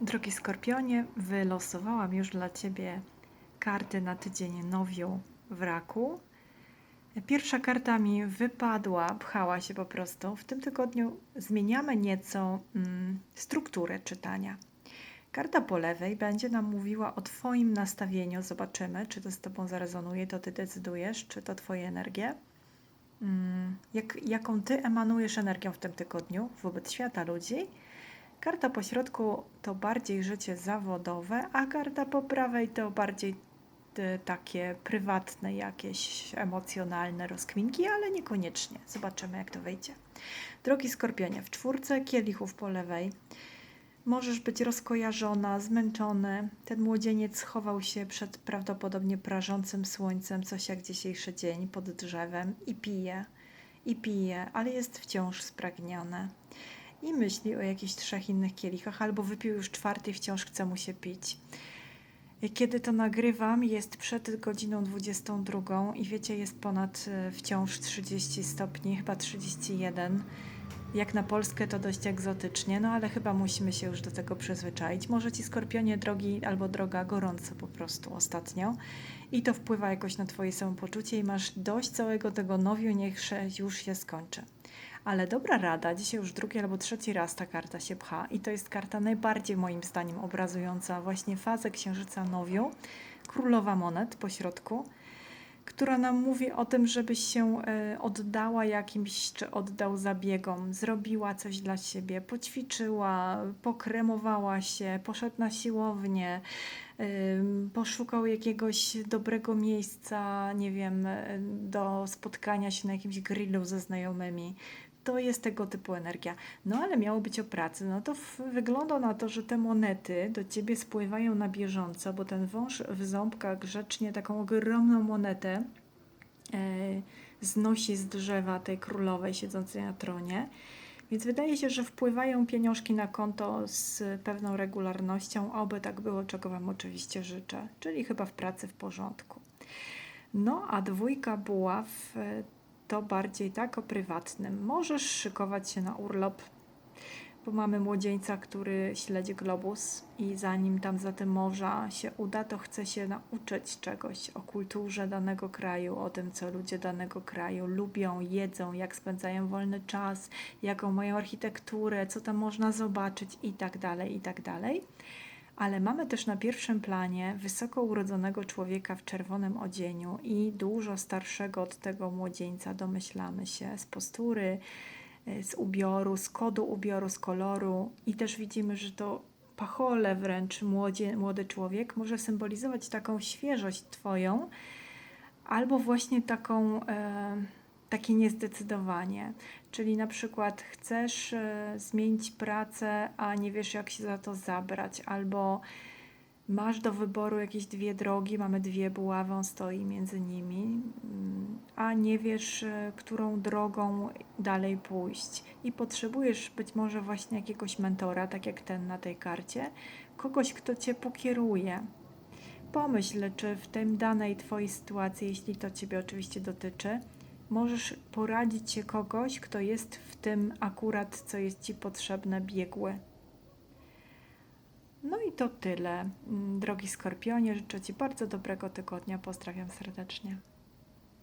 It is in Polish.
Drogi Skorpionie, wylosowałam już dla Ciebie karty na tydzień nowiu w raku. Pierwsza karta mi wypadła, pchała się po prostu. W tym tygodniu zmieniamy nieco mm, strukturę czytania. Karta po lewej będzie nam mówiła o Twoim nastawieniu. Zobaczymy, czy to z Tobą zarezonuje, to Ty decydujesz, czy to Twoje energie. Mm, jak, jaką Ty emanujesz energią w tym tygodniu wobec świata ludzi. Karta po środku to bardziej życie zawodowe, a karta po prawej to bardziej te takie prywatne, jakieś emocjonalne rozkminki, ale niekoniecznie. Zobaczymy, jak to wyjdzie. Drogi Skorpionie, w czwórce kielichów po lewej możesz być rozkojarzona, zmęczony. Ten młodzieniec schował się przed prawdopodobnie prażącym słońcem, coś jak dzisiejszy dzień, pod drzewem i pije, i pije, ale jest wciąż spragniony i myśli o jakichś trzech innych kielichach, albo wypił już czwarty i wciąż chce mu się pić. Kiedy to nagrywam, jest przed godziną 22 i wiecie, jest ponad e, wciąż 30 stopni, chyba 31. Jak na Polskę to dość egzotycznie, no ale chyba musimy się już do tego przyzwyczaić. Może ci skorpionie drogi albo droga gorąco po prostu ostatnio i to wpływa jakoś na twoje samopoczucie i masz dość całego tego nowiu, niech już się skończy. Ale dobra rada, dzisiaj już drugi albo trzeci raz ta karta się pcha i to jest karta najbardziej moim zdaniem obrazująca właśnie fazę księżyca nowiu, królowa monet po środku, która nam mówi o tym, żebyś się e, oddała jakimś, czy oddał zabiegom, zrobiła coś dla siebie, poćwiczyła, pokremowała się, poszedł na siłownię, poszukał jakiegoś dobrego miejsca, nie wiem, e, do spotkania się na jakimś grillu ze znajomymi. To jest tego typu energia. No ale miało być o pracy. No to wygląda na to, że te monety do ciebie spływają na bieżąco, bo ten wąż w ząbkach grzecznie taką ogromną monetę e, znosi z drzewa tej królowej siedzącej na tronie. Więc wydaje się, że wpływają pieniążki na konto z pewną regularnością, oby tak było, czego Wam oczywiście życzę, czyli chyba w pracy w porządku. No a dwójka buław e, to bardziej tak o prywatnym. Możesz szykować się na urlop, bo mamy młodzieńca, który śledzi globus i zanim tam za tym morza się uda, to chce się nauczyć czegoś o kulturze danego kraju, o tym, co ludzie danego kraju lubią, jedzą, jak spędzają wolny czas, jaką mają architekturę, co tam można zobaczyć i tak dalej, i tak dalej. Ale mamy też na pierwszym planie wysoko urodzonego człowieka w czerwonym odzieniu i dużo starszego od tego młodzieńca, domyślamy się, z postury, y, z ubioru, z kodu ubioru, z koloru. I też widzimy, że to pachole wręcz młodzie, młody człowiek może symbolizować taką świeżość Twoją albo właśnie taką, e, takie niezdecydowanie. Czyli na przykład chcesz e, zmienić pracę, a nie wiesz jak się za to zabrać, albo masz do wyboru jakieś dwie drogi, mamy dwie buławy, on stoi między nimi, mm, a nie wiesz, e, którą drogą dalej pójść. I potrzebujesz być może właśnie jakiegoś mentora, tak jak ten na tej karcie, kogoś, kto cię pokieruje. Pomyśl, czy w tej danej Twojej sytuacji, jeśli to Ciebie oczywiście dotyczy, możesz poradzić się kogoś, kto jest w tym akurat, co jest Ci potrzebne, biegły. No i to tyle. Mm, Drogi Skorpionie, życzę Ci bardzo dobrego tygodnia. Pozdrawiam serdecznie.